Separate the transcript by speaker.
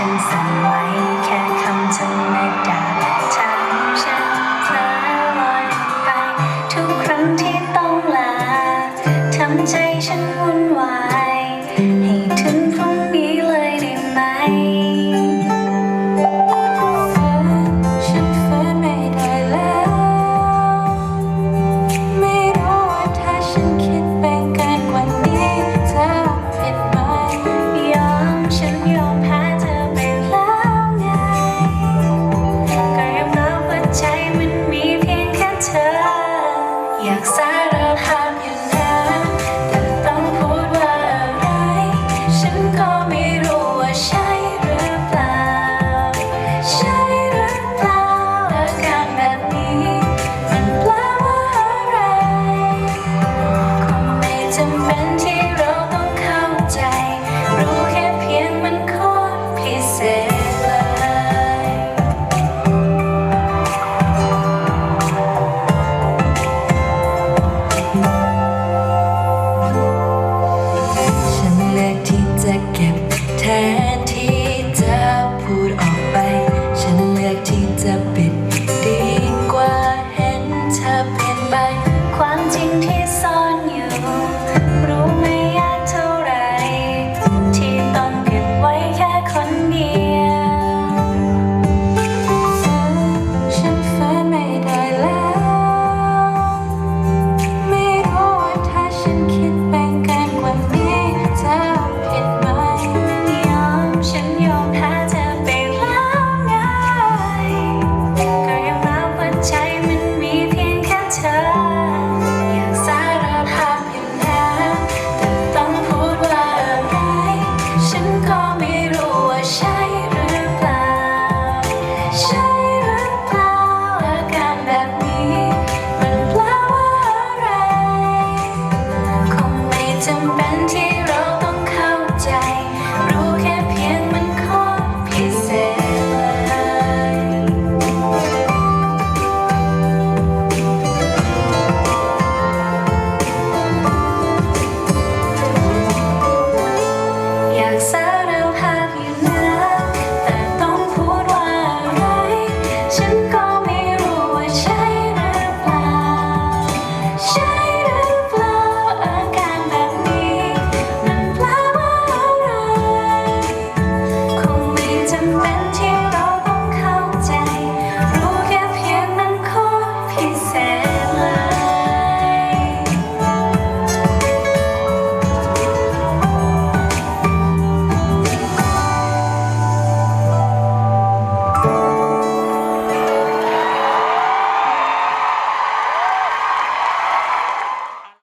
Speaker 1: ฉันสั่นไหวแค่คำธรรมดาทำฉันเพลอลอยไป ทุกครั้งที่ต้องลาทำใจฉันวุ่นวาย call me. 迷路，我下。